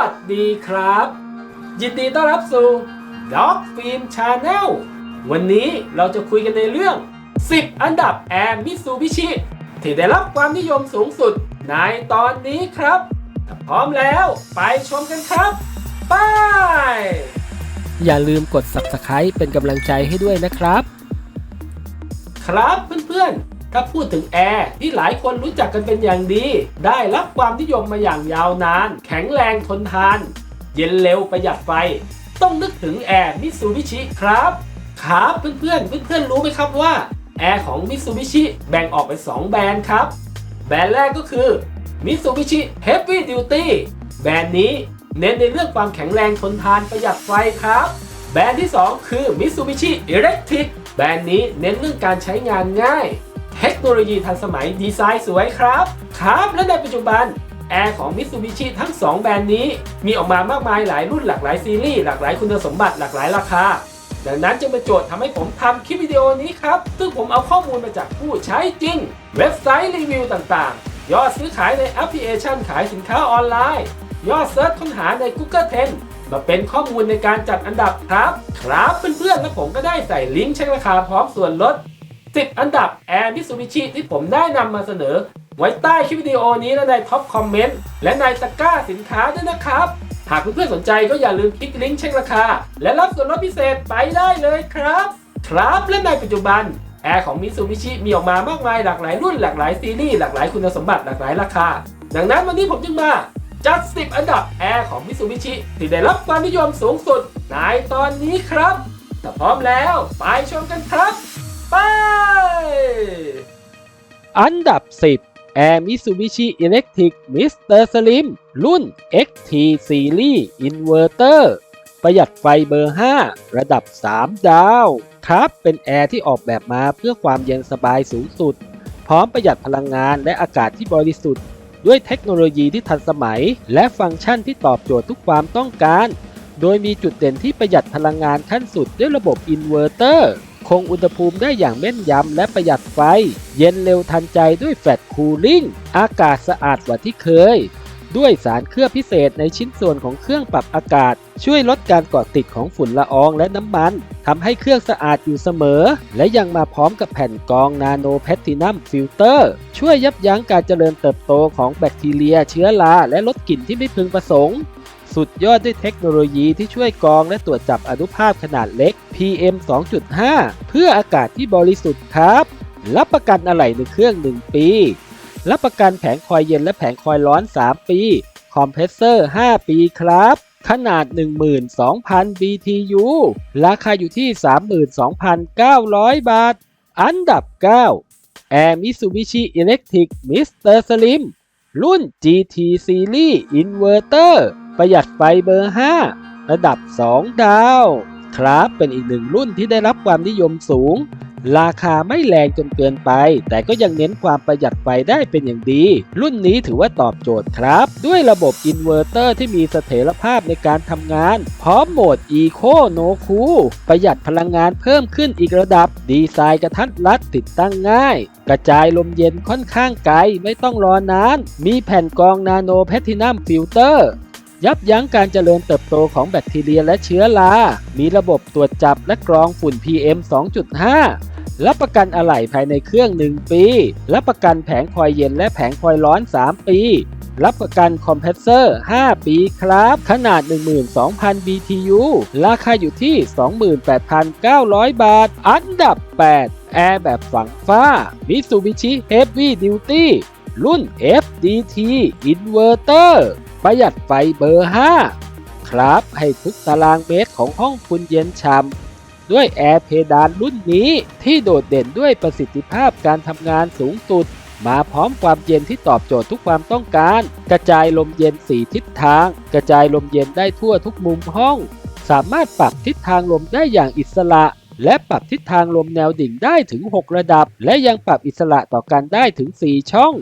วัสดีครับ ยินดีต้อนรับสู่ Dog Film Channel วันนี้เราจะคุยกันในเรื่อง 10 อันดับแอร์มิซูบิชิที่ได้รับความนิยมสูงสุดในตอนนี้ครับถ้าพร้อมแล้วไปชมกันครับไปอย่าลืมกด subscribe เป็นกำลังใจให้ด้วยนะครับ ครับเพื่อนๆ ถ้าพูดถึงแอร์ที่หลายคนรู้จักกันเป็นอย่างดี ได้รับความนิยมมาอย่างยาวนาน แข็งแรงทนทาน เย็นเร็วประหยัดไฟ ต้องนึกถึงแอร์มิซูบิชิครับครับเพื่อนๆเพื่อนๆรู้ไหมครับว่า แอร์ของมิซูบิชิแบ่งออกเป็น 2 แบรนด์ครับ แบรนด์แรกก็คือ Mitsubishi Heavy Duty แบรนด์นี้เน้นในเรื่องความแข็งแรงทนทานประหยัดไฟครับ แบรนด์ที่ 2 คือ Mitsubishi Electric แบรนด์นี้เน้นเรื่องการใช้งานง่าย เทคโนโลยีทันสมัยดีไซน์สวยครับ ครับ และในปัจจุบันแอร์ของ Mitsubishi ทั้ง 2 แบรนด์นี้ มีออกมามากมายหลายรุ่นหลากหลายซีรีส์หลากหลายคุณสมบัติหลากหลายราคา ดังนั้นจึงเป็นโจทย์ทำให้ผมทำคลิปวิดีโอนี้ครับ ซึ่งผมเอาข้อมูลมาจากผู้ใช้จริง เว็บไซต์รีวิวต่างๆ ยอดซื้อขายในแอปพลิเคชันขายสินค้าออนไลน์ ยอดเซิร์ชค้นหาใน Google Trend มาเป็นข้อมูลในการจัดอันดับครับ ครับเพื่อนๆและผมก็ได้ใส่ลิงก์เช็คราคาพร้อมส่วนลด 10 อันดับแอร์มิซูบิชิที่ผมได้นำมาเสนอ ไว้ใต้คลิปวิดีโอนี้และในท็อปคอมเมนต์และในตะกร้าสินค้าด้วยนะครับ หากเพื่อนๆสนใจก็อย่าลืมคลิกลิงก์เช็คราคา และรับส่วนลดพิเศษไปได้เลยครับ ครับและในปัจจุบันแอร์ของมิซูบิชิมีออกมามากมายหลากหลายรุ่นหลากหลายซีรีส์หลากหลายคุณสมบัติหลากหลายราคา ดังนั้นวันนี้ผมจึงมาจัด 10 อันดับแอร์ของมิซูบิชิที่ได้รับความนิยมสูงสุดในตอนนี้ครับถ้าพร้อมแล้ว ไปชมกันครับ ไป อันดับ 10 Air Mitsubishi Electric Mr. Slim รุ่น XT Series Inverter ประหยัดไฟเบอร์ 5 ระดับ 3 ดาว ครับ เป็นแอร์ที่ออกแบบมาเพื่อความเย็นสบายสูงสุด พร้อมประหยัดพลังงานและอากาศที่บริสุทธิ์ ด้วยเทคโนโลยีที่ทันสมัย และฟังก์ชันที่ตอบโจทย์ทุกความต้องการ โดยมีจุดเด่นที่ประหยัดพลังงานขั้นสุดด้วยระบบอินเวอร์เตอร์ คงอุณหภูมิได้อย่างแม่นยำและประหยัดไฟ เย็นเร็วทันใจด้วยแฟลตคูลิ่ง อากาศสะอาดกว่าที่เคย ด้วยสารเคลือบพิเศษในชิ้นส่วนของเครื่องปรับอากาศ ช่วยลดการเกาะติดของฝุ่นละอองและน้ำมันทำให้เครื่องสะอาดอยู่เสมอ และยังมาพร้อมกับแผ่นกรองนาโนแพตตินัมฟิลเตอร์ ช่วยยับยั้งการเจริญเติบโตของแบคทีเรีย เชื้อราและลดกลิ่นที่ไม่พึงประสงค์ สุดยอดด้วยเทคโนโลยีที่ช่วยกรองและตรวจจับอนุภาคขนาดเล็ก PM 2.5 เพื่ออากาศที่บริสุทธิ์ครับ รับประกันอะไหล่ในเครื่อง 1 ปี รับประกันแผงคอยเย็นและแผงคอยร้อน 3 ปี คอมเพรสเซอร์ 5 ปีครับขนาด 12,000 BTU ราคาอยู่ที่ 32,900 บาท อันดับ 9 Air Mitsubishi Electric Mr. Slim รุ่น GT Series Inverter ประหยัดไฟเบอร์ 5 ระดับ 2 ดาว ครับเป็นอีกหนึ่งรุ่นที่ได้รับความนิยมสูง ราคาไม่แรงจนเกินไป แต่ก็ยังเน้นความประหยัดไฟได้เป็นอย่างดี รุ่นนี้ถือว่าตอบโจทย์ครับ ด้วยระบบอินเวอร์เตอร์ที่มีเสถียรภาพในการทำงาน พร้อมโหมด Eco No Cool ประหยัดพลังงานเพิ่มขึ้นอีกระดับ ดีไซน์กระทัดรัดติดตั้งง่ายกระจายลมเย็นค่อนข้างไกลไม่ต้องรอนาน มีแผ่นกรองนาโนแพทินัมฟิลเตอร์ ยับยั้งการเจริญเติบโตของแบคทีเรียและเชื้อรา มีระบบตรวจจับและกรองฝุ่น PM 2.5 รับประกันอะไหล่ภายในเครื่อง 1 ปี รับประกันแผงคอยเย็นและแผงคอยร้อน 3 ปี รับประกันคอมเพรสเซอร์ 5 ปีครับ ขนาด 12,000 BTU ราคาอยู่ที่ 28,900 บาท อันดับ 8 แอร์แบบฝังฟ้า Mitsubishi Heavy Duty รุ่น FDT Inverter ประหยัดไฟเบอร์ 5 ครับให้ทุกตารางเมตรของห้องคุณเย็นฉ่ำด้วยแอร์เพดานรุ่นนี้ ที่โดดเด่นด้วยประสิทธิภาพการทำงานสูงสุด มาพร้อมความเย็นที่ตอบโจทย์ทุกความต้องการ กระจายลมเย็น4ทิศทาง กระจายลมเย็นได้ทั่วทุกมุมห้อง สามารถปรับทิศทางลมได้อย่างอิสระและปรับทิศทางลมแนวดิ่งได้ถึง 6 ระดับ และยังปรับอิสระต่อกันได้ถึง 4 ช่อง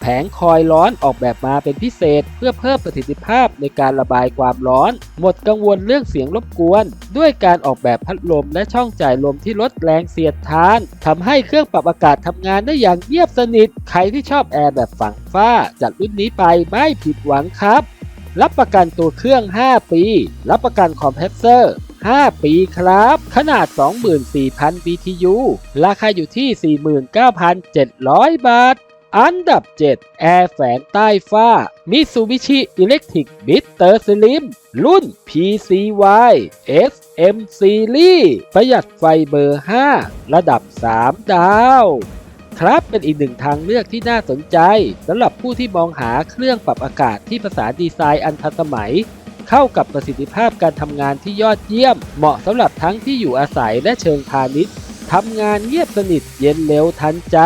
แผงคอยร้อนออกแบบมาเป็นพิเศษ เพื่อเพิ่มประสิทธิภาพในการระบายความร้อน หมดกังวลเรื่องเสียงรบกวน ด้วยการออกแบบพัดลมและช่องจ่ายลมที่ลดแรงเสียดทานทำให้เครื่องปรับอากาศทำงานได้อย่างเงียบสนิท ใครที่ชอบแอร์แบบฝังฝ้า จัดรุ่นนี้ไปไม่ผิดหวังครับ รับประกันตัวเครื่อง 5 ปี รับประกันคอมเพรสเซอร์ 5 ปีครับ ขนาด 24,000 BTU ราคาอยู่ที่ 49,700 บาท อันดับ 7 แอร์แฝงใต้ฟ้า Mitsubishi Electric Bitter Slim รุ่น PCY SM Series ประหยัดไฟเบอร์ 5 ระดับ 3 ดาว ครับเป็นอีกหนึ่งทางเลือกที่น่าสนใจสำหรับผู้ที่มองหาเครื่องปรับอากาศที่ภาษาดีไซน์อันทันสมัย เข้ากับประสิทธิภาพการทำงานที่ยอดเยี่ยม เหมาะสำหรับทั้งที่อยู่อาศัยและเชิงพาณิชย์ทำงานเงียบสนิทเย็นเร็วทันใจ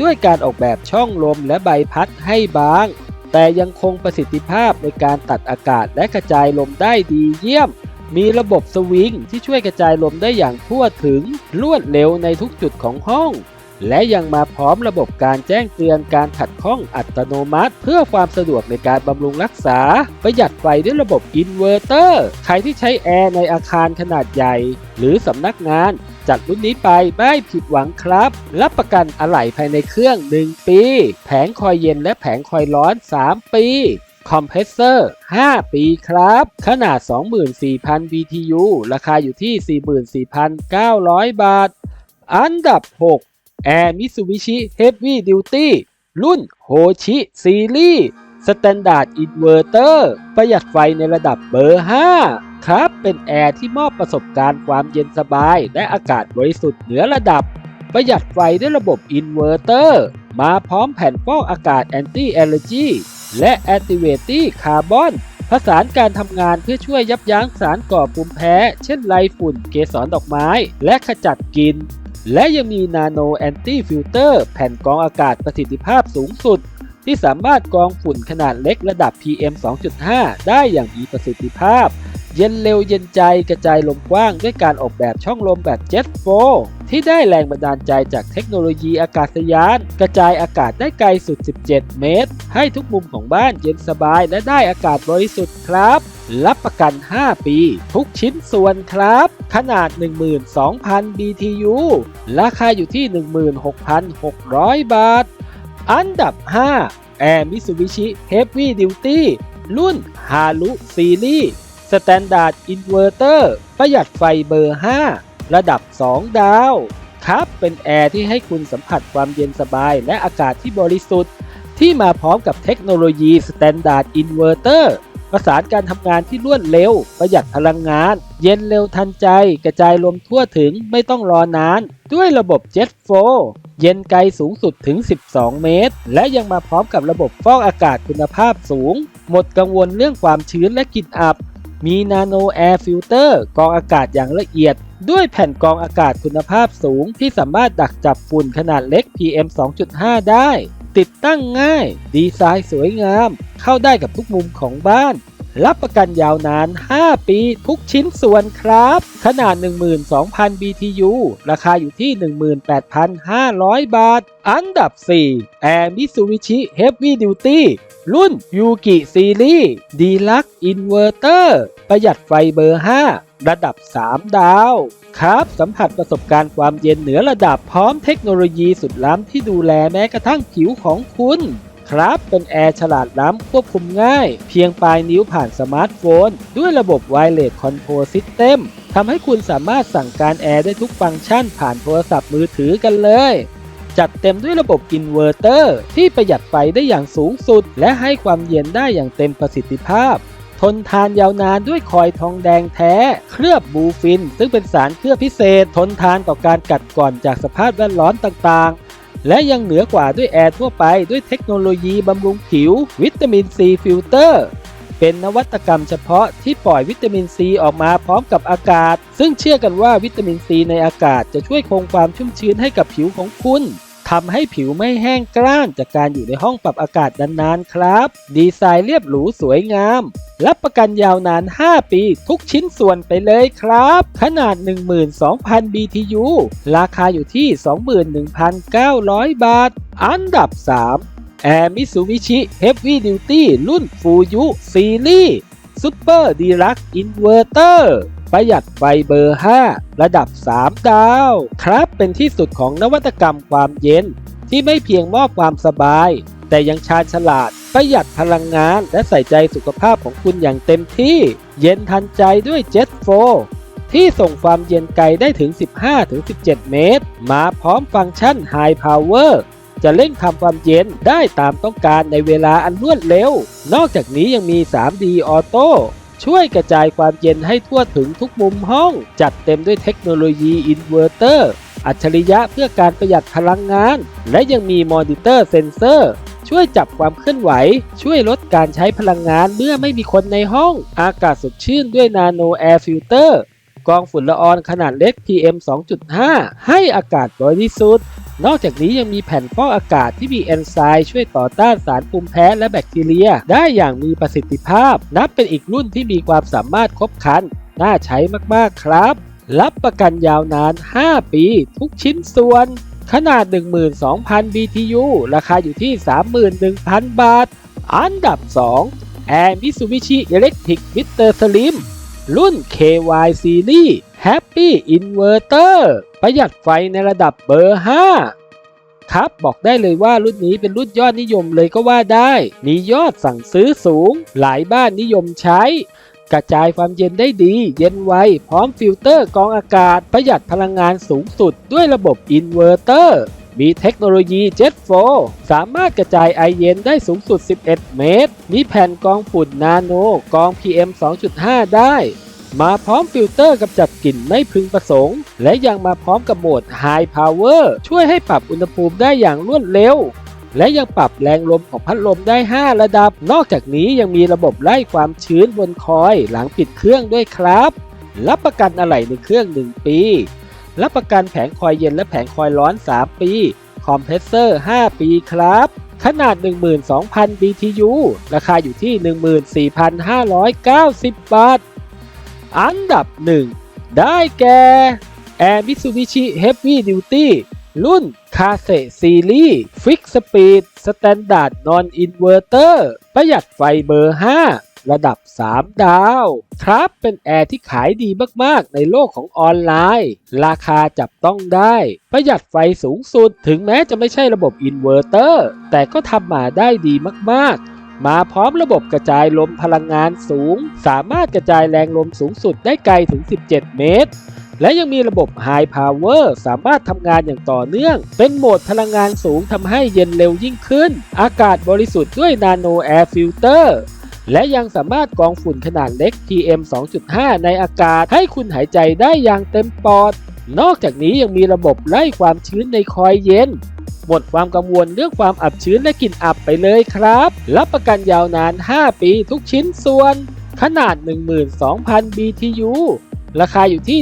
ด้วยการออกแบบช่องลมและใบพัดให้บาง แต่ยังคงประสิทธิภาพในการตัดอากาศและกระจายลมได้ดีเยี่ยม มีระบบสวิงที่ช่วยกระจายลมได้อย่างทั่วถึงรวดเร็วในทุกจุดของห้อง และยังมาพร้อมระบบการแจ้งเตือนการขัดข้องอัตโนมัติ เพื่อความสะดวกในการบำรุงรักษา ประหยัดไฟด้วยระบบอินเวอร์เตอร์ ใครที่ใช้แอร์ในอาคารขนาดใหญ่ หรือสำนักงาน จัดรุ่นนี้ไปไม่ผิดหวังครับ รับประกันอะไหล่ภายในเครื่อง 1 ปี แผงคอยเย็นและแผงคอยร้อน 3 ปีคอมเพรสเซอร์ 5 ปีครับ ขนาด 24,000 BTU ราคาอยู่ที่ 44,900 บาท อันดับ 6 Air Mitsubishi Heavy Duty รุ่น Hoshi Series Standard Inverter ประหยัดไฟในระดับเบอร์ 5 ครับ เป็นแอร์ที่มอบประสบการณ์ความเย็นสบาย และอากาศบริสุทธิ์เหนือระดับ ประหยัดไฟด้วยระบบอินเวอร์เตอร์ มาพร้อมแผ่นฟอกอากาศ Anti Allergy และ Activity Carbon ผสานการทำงานเพื่อช่วยยับยั้งสารก่อภูมิแพ้ เช่นไรฝุ่นเกสรดอกไม้ และขจัดกลิ่นและยังมีนาโนแอนตี้ฟิลเตอร์แผ่นกรองอากาศประสิทธิภาพสูงสุด ที่สามารถกรองฝุ่นขนาดเล็กระดับ PM 2.5 ได้อย่างมีประสิทธิภาพ เย็นเร็วเย็นใจกระจายลมกว้างด้วยการออกแบบช่องลมแบบเจ็ตโฟที่ได้แรงบันดาลใจจากเทคโนโลยีอากาศยาน กระจายอากาศได้ไกลสุด 17 เมตร ให้ทุกมุมของบ้านเย็นสบายและได้อากาศบริสุทธิ์ครับ รับประกัน 5 ปี ทุกชิ้นส่วนครับ ขนาด 12,000 BTU ราคาอยู่ที่ 16,600 บาท อันดับ5 Air Mitsubishi Heavy Duty รุ่น Haru Series Standard Inverter ประหยัดไฟเบอร์ 5 ระดับ 2 ดาว ครับเป็นแอร์ที่ให้คุณสัมผัสความเย็นสบายและอากาศที่บริสุทธิ์ ที่มาพร้อมกับเทคโนโลยี Standard Inverter ประสานการทำงานที่รวดเร็ว ประหยัดพลังงาน เย็นเร็วทันใจ กระจายลมทั่วถึงไม่ต้องรอนาน ด้วยระบบ Jet f l o เย็นไกลสูงสุดถึง 12 เมตร และยังมาพร้อมกับระบบฟอกอากาศคุณภาพสูง หมดกังวลเรื่องความชื้นและกลิ่นอับ มีนาโนแอร์ฟิลเตอร์กรองอากาศอย่างละเอียด ด้วยแผ่นกรองอากาศคุณภาพสูง ที่สามารถดักจับฝุ่นขนาดเล็ก PM 2.5 ได้ ติดตั้งง่าย ดีไซน์สวยงาม เข้าได้กับทุกมุมของบ้าน รับประกันยาวนาน 5 ปี ทุกชิ้นส่วนครับ ขนาด 12,000 BTU ราคาอยู่ที่ 18,500 บาท อันดับ4 Air Mitsubishi Heavy Duty รุ่น Yuki Series Deluxe Inverter ประหยัดไฟเบอร์ 5 ระดับ 3 ดาว ครับสัมผัสประสบการณ์ความเย็นเหนือระดับพร้อมเทคโนโลยีสุดล้ำที่ดูแลแม้กระทั่งผิวของคุณ ครับเป็นแอร์ฉลาดล้ำควบคุมง่าย เพียงปลายนิ้วผ่านสมาร์ทโฟน ด้วยระบบ Wireless Control System ทำให้คุณสามารถสั่งการแอร์ได้ทุกฟังก์ชันผ่านโทรศัพท์มือถือกันเลย จัดเต็มด้วยระบบอินเวอร์เตอร์ที่ประหยัดไฟได้อย่างสูงสุด และให้ความเย็นได้อย่างเต็มประสิทธิภาพ ทนทานยาวนานด้วยคอยทองแดงแท้ เคลือบบูฟิน ซึ่งเป็นสารเคลือบพิเศษ ทนทานต่อการกัดกร่อนจากสภาพแวดล้อมต่างๆ และยังเหนือกว่าด้วยแอร์ทั่วไปด้วยเทคโนโลยีบำรุงผิว วิตามินซีฟิลเตอร์ เป็นนวัตกรรมเฉพาะที่ปล่อยวิตามินซีออกมาพร้อมกับอากาศ ซึ่งเชื่อกันว่าวิตามินซีในอากาศจะช่วยคงความชุ่มชื้นให้กับผิวของคุณทำให้ผิวไม่แห้งกร้านจากการอยู่ในห้องปรับอากาศนานๆครับ ดีไซน์เรียบหรูสวยงาม รับประกันยาวนาน 5 ปี ทุกชิ้นส่วนไปเลยครับ ขนาด 12,000 BTU ราคาอยู่ที่ 21,900 บาท อันดับ 3 Air Mitsubishi Heavy Duty รุ่น Fuyu Series Super Deluxe Inverter ประหยัดไฟเบอร์ 5 ระดับ 3 ดาว ครับเป็นที่สุดของนวัตกรรมความเย็น ที่ไม่เพียงมอบความสบาย แต่ยังชาญฉลาด ประหยัดพลังงานและใส่ใจสุขภาพของคุณอย่างเต็มที่ เย็นทันใจด้วย Jet 4ที่ส่งความเย็นไกลได้ถึง 15-17 เมตร มาพร้อมฟังก์ชัน High Power จะเร่งทำความเย็นได้ตามต้องการในเวลาอันรวดเร็ว นอกจากนี้ยังมี 3D Auto ช่วยกระจายความเย็นให้ทั่วถึงทุกมุมห้อง จัดเต็มด้วยเทคโนโลยีอินเวอร์เตอร์อัจฉริยะเพื่อการประหยัดพลังงาน และยังมีมอนิเตอร์เซนเซอร์ ช่วยจับความเคลื่อนไหว ช่วยลดการใช้พลังงานเมื่อไม่มีคนในห้อง อากาศสดชื่นด้วยนาโนแอร์ฟิลเตอร์กองฝุ่นละอองขนาดเล็ก PM 2.5 ให้อากาศบริสุทธิ์ นอกจากนี้ยังมีแผ่นฟอกอากาศที่มีเอนไซม์ช่วยต่อต้านสารภูมิแพ้และแบคทีเรีย ได้อย่างมีประสิทธิภาพ นับเป็นอีกรุ่นที่มีความสามารถครบครัน น่าใช้มากๆครับ รับประกันยาวนาน 5 ปี ทุกชิ้นส่วน ขนาด 12,000 BTU ราคาอยู่ที่ 31,000 บาท อันดับ2 Air Mitsubishi Electric Mr. Slim รุ่น KY Series Happy Inverter ประหยัดไฟในระดับเบอร์ 5 ครับบอกได้เลยว่ารุ่นนี้เป็นรุ่นยอดนิยมเลยก็ว่าได้ มียอดสั่งซื้อสูง หลายบ้านนิยมใช้ กระจายความเย็นได้ดี เย็นไว พร้อมฟิลเตอร์กรองอากาศ ประหยัดพลังงานสูงสุดด้วยระบบอินเวอร์เตอร์มีเทคโนโลยี Jet 4สามารถกระจายไอเย็นได้สูงสุด 11 เมตร มีแผ่นกรองฝุ่นนาโนกรอง PM 2.5 ได้ มาพร้อมฟิลเตอร์กำจัดกลิ่นไม่พึงประสงค์ และยังมาพร้อมกับโหมด High Power ช่วยให้ปรับอุณหภูมิได้อย่างรวดเร็ว และยังปรับแรงลมของพัดลมได้ 5 ระดับ นอกจากนี้ยังมีระบบไล่ความชื้นบนคอยหลังปิดเครื่องด้วยครับ รับประกันอะไหล่ในเครื่อง 1 ปี รับประกันแผงคอยเย็นและแผงคอยร้อน 3 ปี คอมเพรสเซอร์ 5 ปีครับขนาด 12,000 BTU ราคาอยู่ที่ 14,590 บาท อันดับ 1 ได้แก่ Air Mitsubishi Heavy Duty รุ่น c a s e Series Fix Speed Standard Non Inverter ประหยัดไฟเบอร์ 5 ระดับ 3 ดาว ครับเป็นแอร์ที่ขายดีมากๆ ในโลกของออนไลน์ ราคาจับต้องได้ ประหยัดไฟสูงสุด ถึงแม้จะไม่ใช่ระบบอินเวอร์เตอร์ แต่ก็ทำมาได้ดีมากๆ มาพร้อมระบบกระจายลมพลังงานสูง สามารถกระจายแรงลมสูงสุดได้ไกลถึง 17 เมตร และยังมีระบบ High Power สามารถทำงานอย่างต่อเนื่อง เป็นโหมดพลังงานสูงทำให้เย็นเร็วยิ่งขึ้น อากาศบริสุทธิ์ด้วย Nano Air Filter และยังสามารถกองฝุ่นขนาดเล็ก PM 2.5 ในอากาศให้คุณหายใจได้อย่างเต็มปอด นอกจากนี้ยังมีระบบไล่ความชื้นในคอยเย็น หมดความกังวลเรื่องความอับชื้นและกลิ่นอับไปเลยครับ รับประกันยาวนาน 5 ปีทุกชิ้นส่วน ขนาด 12,000 BTU ราคาอยู่ที่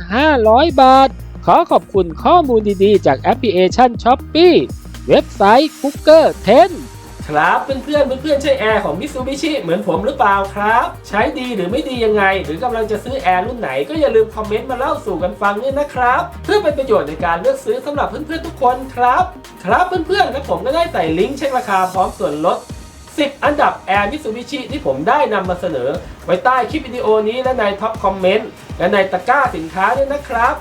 15,500 บาท ขอขอบคุณข้อมูลดีๆ จากแอปพลิเคชัน s h o p e e เว็บไซต์ Cooker 10 ครับเพื่อนๆเพื่อนใช้แอร์ของ Mitsubishi เหมือนผมหรือเปล่าครับ ใช้ดีหรือไม่ดียังไง หรือกำลังจะซื้อแอร์รุ่นไหนก็อย่าลืมคอมเมนต์มาเล่าสู่กันฟังด้วยนะครับ เพื่อเป็นประโยชน์ในการเลือกซื้อสำหรับเพื่อนๆทุกคนครับ ครับเพื่อนๆและผมก็ได้ใส่ลิงก์เช็คราคาพร้อมส่วนลด 10 อันดับ Air Mitsubishi ที่ผมได้นำมาเสนอ ไว้ใต้คลิปวิดีโอนี้และในท็อปคอมเมนต์และในตะกร้าสินค้าด้วยนะครับ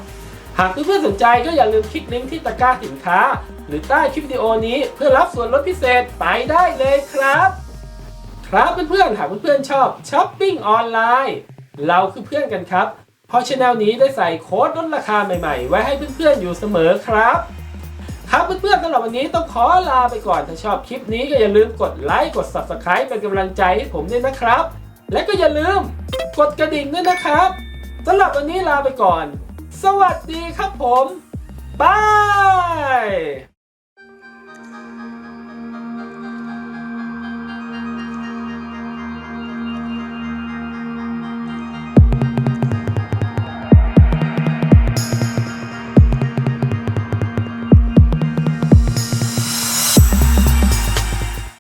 หากเพื่อนๆสนใจก็อย่าลืมคลิกลิงก์ที่ตะกร้าสินค้า หรือใต้คลิปวิดีโอนี้เพื่อรับส่วนลดพิเศษไปได้เลยครับ ครับเพื่อนๆหากเพื่อนๆชอบช้อปปิ้งออนไลน์เราคือเพื่อนกันครับ เพราะช anel นี้ได้ใส่โค้ดลดราคาใหม่ๆ ไว้ให้เพื่อนๆอยู่เสมอครับ ครับเพื่อนๆสำหรับวันนี้ต้องขอลาไปก่อนถ้าชอบคลิปนี้ก็อย่าลืมกดไลค์กด subscribe เป็นกำลังใจให้ผมด้วยนะครับ และก็อย่าลืมกดกระดิ่งด้วยนะครับสำหรับวันนี้ลาไปก่อน สวัสดีครับผมบาย